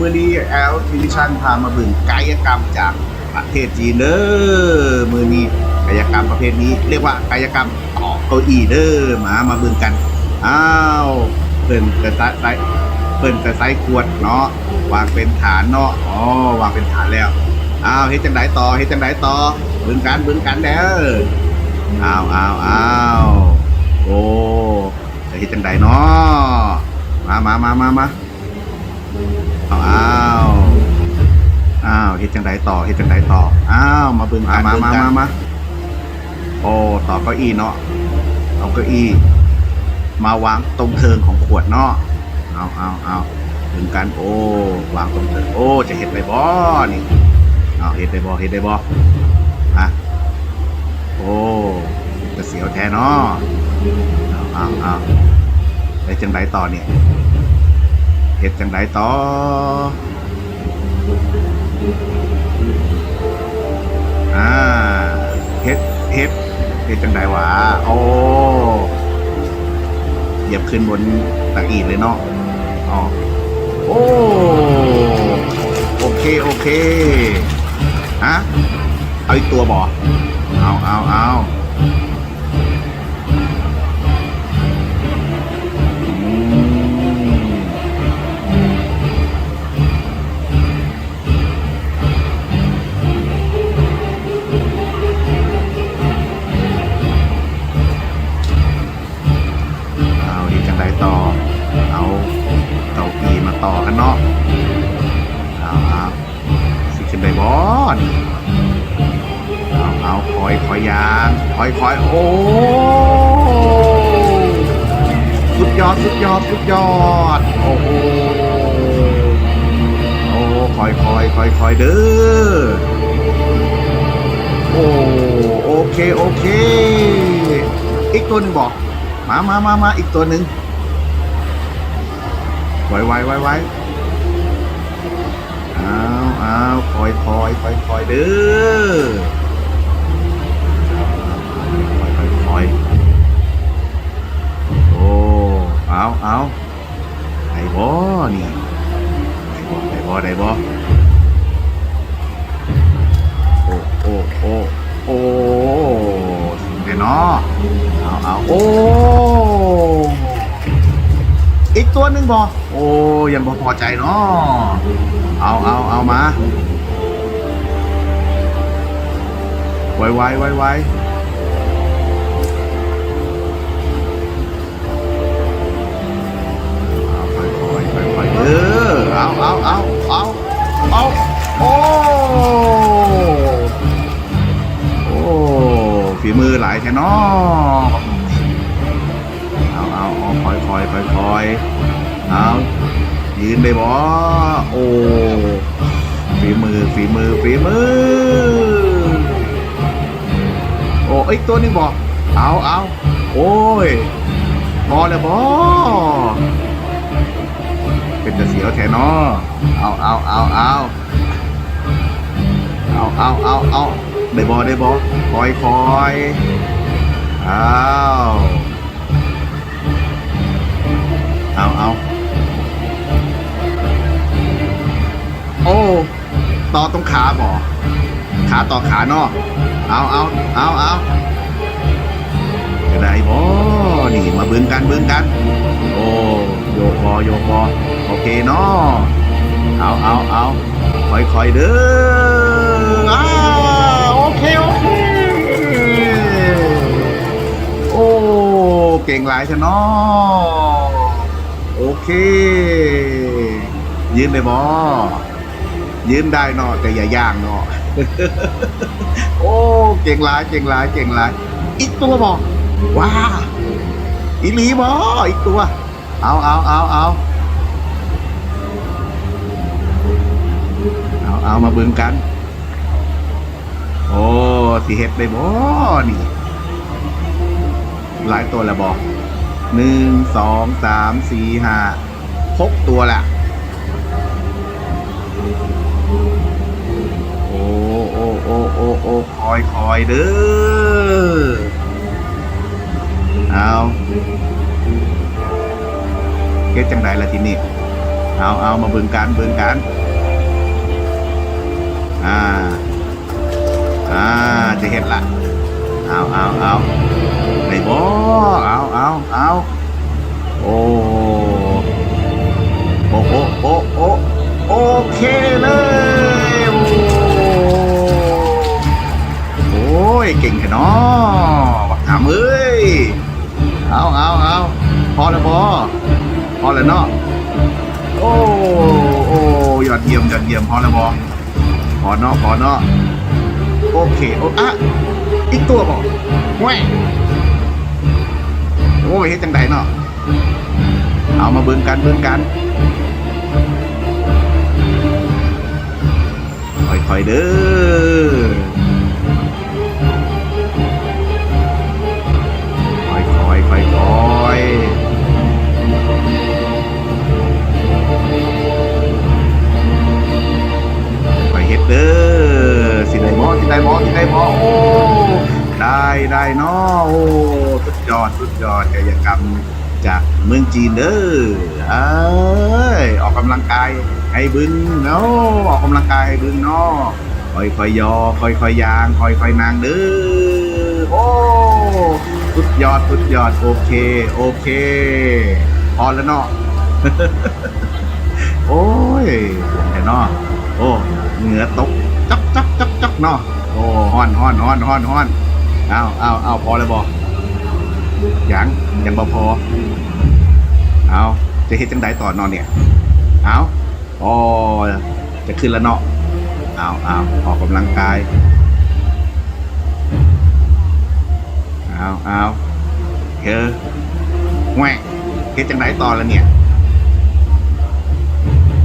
มือนี้แอลทิวิชันพามาบึงกายกรรมจากประเทศจีนเด้อมือนี้กายกรรมประเภทนี้ เรียกว่ากายกรรมต่อเก้าอี้เด้อมามาบึงกันอ้าวเพิ่นกระไซเพิ่นกระไซขวดเนาะวางเป็นฐานเนาะอ๋อวางเป็นฐานแล้วอ้าวเฮ็ดจังไดต่อเฮ็ดจังไดต่อบึงกันบึงกันเด้ออ้าวอ้าวอ้าวโอ้เฮ็ดจังไดเนาะมามามามามา อ้าวอ้าวเฮ็ดจังไดต่อเฮ็ดจังไดต่ออ้าวมาเบิ่งกันมามามามาโอ้ต่อเก้าอี้เนาะเอาเก้าอี้ มาวางตรงเทิงของขวดเนาะเอาเอาเอาถึงกันโอ้วางตรงเทิงโอ้ จะเฮ็ดได้บ่นี่เอาเฮ็ดได้บ่เฮ็ดได้บ่ฮะโอ้จะเสียวแท้เนาะเอาเอาเอาได้จังไดต่อเนี่ย เฮ็ดจังไดต่อ อ่าเฮ็ดเฮ็ดเฮ็ดจังไดวะโอ้เหยียบขึ้นบนตะอีดเลยเนาะอ๋อโอ้โอเค โอเคฮะเอาอีกตัวบ่เอาเอาเอา ต่อกันเนาะเอาเอาสิขึ้นได้บอนเอาเอาคอยคอยยางคอยคอยโอ้สุดยอดสุดยอดสุดยอดโอ้โหโอ้คอยคอยคอยคอยเด้อโอ้โอเคโอเค อีกตัวหนึ่งบอกมามามามาอีกตัวหนึ่ง ไว้ไว้ไว้ไว้อ้าวอ้าวคอยคอยคอยคอยเด้อคอยคอยคอยโอ้เอาเอาไอ้บ่นี่ไอ้บ่ไอ้บ่ไอ้บ่โอ้โอ้โอ้โอ้สิแน่เนาะเอาเอาโอ้ ตัวหนึ่งบอโอ้ยังบอพอใจเนาะเอาเอาเอามาไวไวไวไว ยืนได้โอ้ฝีมือฝีมือฝีมือ โอ้ไอยตัวนึงบ่เอาเอาโอ้ยพอแล้วบ่เป็นจะเสียวแทนอเอาเอาเอาเอาเอาเอาเอาเอาได้บ่ได้บ่คอยคอยเอาเต่องขาบ่ขาต่อขานาะเอาเอาเอาเอาจะได้บ่นี่มาเบึงกันเบึงกัน โอ้โยกคอโยกคอโอเคเนาะเอาเอาเอาคอยคอยเด้ออ้าโอเคโอเคโอ้เก่งหลายชะเนาะโอเค ยืนได้บ่ ยืนได้เนาะแต่อย่าย่างเนาะโอ้เก่งหลายเก่งหลายเก่งหลายอีกตัวบ่ว้าอีหลีบ่อีกตัว เอาเอาเอาเอาเอาเอามาเบิ่งกัน โอ้สิเฮ็ดได้บ่นี่หลายตัวแล้วบอกหนึ่งสองสามสี่ห้าหกตัวแหละ โอ้โอ้โอ้คอยคอยเด้อเอาเก็ดจังไดละทีนี้เอาเอามาเบิ่งกันเบิ่งกันอ่าอ่าจะเห็นละเอาเอาเอาไหนบ่เอาเอาเอาโอโอ้โอ้โอ้โอ้โอเคเลย เก่งแค่นอบักหามเอ้ย เอาเอาเอาพอแล้วพอพอแล้วเนาะโอ้โอ้ยอดเยี่ยมยอดเยี่ยมพอแล้วบอพอเนาะพอเนาะโอเคโอ้อะอีกตัวบอกแหวโอ้ยเฮ็ดจังไดเนาะเอามาเบิ่งกันเบิ่งกันค่อยๆเด้อ ค่อยๆค่อยๆไปเฮ็ดเด้อสิได้บ่สิได้บ่สิได้บ่โอ้ได้ได้เนาะโอ้สุดยอดสุดยอดกายกรรมจากเมืองจีนเด้อเอ้ยออกกำลังกายให้บึงเนาะออกกำลังกายให้บึงเนาะค่อยๆยอค่อยๆยางค่อยๆนางเด้อโอ้ สุดยอดสุดยอด โอเค โอเค พอแล้วเนาะโอ้ยเห็นเนาะโอ้เหงื่อตกจับจับจับจับเนาะโอ้ฮ้อนฮ้อนฮ้อนฮ้อนฮ้อนเอาเอาเอาพอเลยบอกยังยังบ่พอเอาจะเฮ็ดจังไดต่อนอนเนี่ยเอาอ๋อจะขึ้นแล้วเนาะเอาเอาออกกำลังกาย เอาเอาเฮ้อแหวกเฮ็ดจังไดต่อแล้วเนี่ย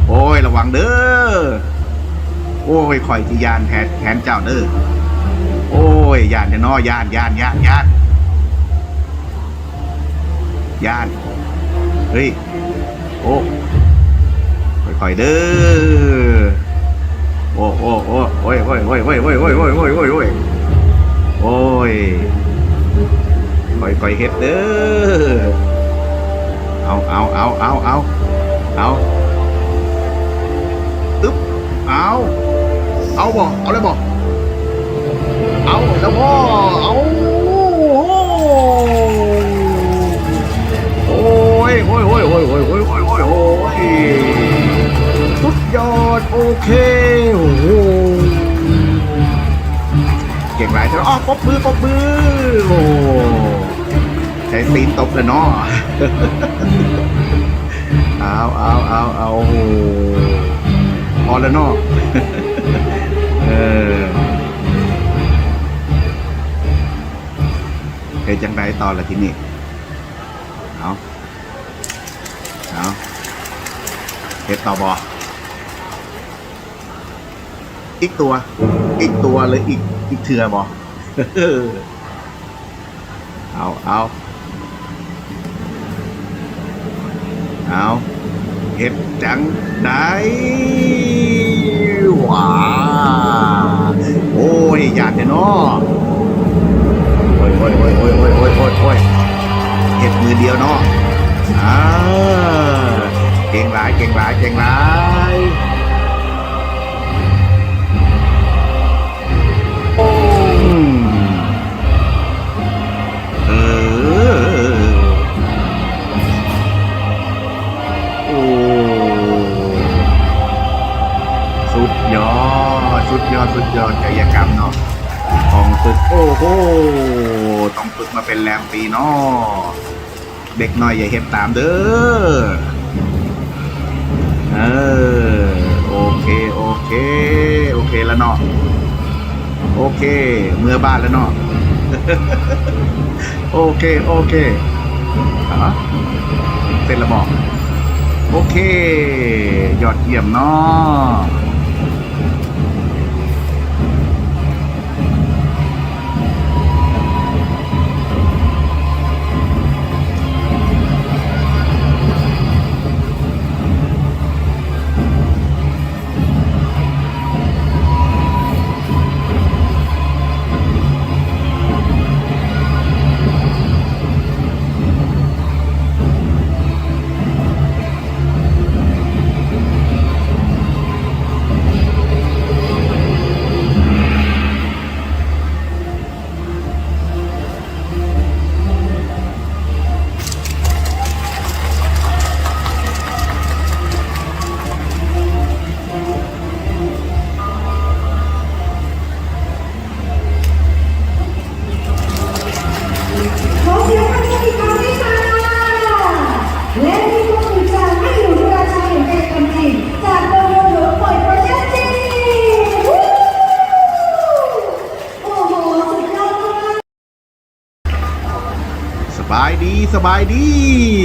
โอ้ย ระวังเด้อ โอ้ยคอยที่ยานแทนแทนเจ้าเด้อ โอ้ยยานจะนอยานยานยานยานยาน เฮ้ย โอ้ค่อยๆเด้อ โอ้โอ้โอ้โอ้โอ้ยโอ้ยโอ้ยโอ้ยโอ้ยโอ้ยโอ้ยโอ้ยโอ้ยโอ้ย ค่อยๆเฮ็ดเด้อเอาเอาเอาเอาเอาเอาตึ๊บเอาเอาบ่เอาเลยบ่เอาแล้วพ่อเอาโอ้ยโอ้ยโอ้ยโอ้ยโอ้ยโอ้ยโอ้ยโอ้ยโอ้ยสุดยอดโอเคโอ้โหเก่งหลายเธออ้อปบมือปบมือโอ้ ตีนตบเลยเนาะเอาเอาเอาเอาพอแล้วเนาะเออเฮ็ดจังไดตอนละทีนี้เอาเอาเฮ็ดต่อบออีกตัว อีกตัวเลยอีกอีกเถื่อบอเอาเอา เอาเห็ดจังได้ว้าโอ้ยยากเนาะโอ้ยโอ้ยโอ้ยโอ้ยโอ้ยโอ้ยโอ้ยโอ้ยเห็ดมือเดียวเนาะอ่าเก่งหลายเก่งหลายเก่งหลาย สุดยอด สุดยอด สุดยอดกายกรรมเนาะต้องฝึก โอ้โห ต้องฝึกมาเป็นแรมปีเนาะเด็กน้อยอย่าเห็นตามเด้อ เออ โอเค โอเค โอเคแล้วเนาะ โอเค เมื่อบ้านแล้วเนาะ โอเค โอเคฮะเสร็จแล้วบอก โอเค ยอดเยี่ยมเนาะ บายดี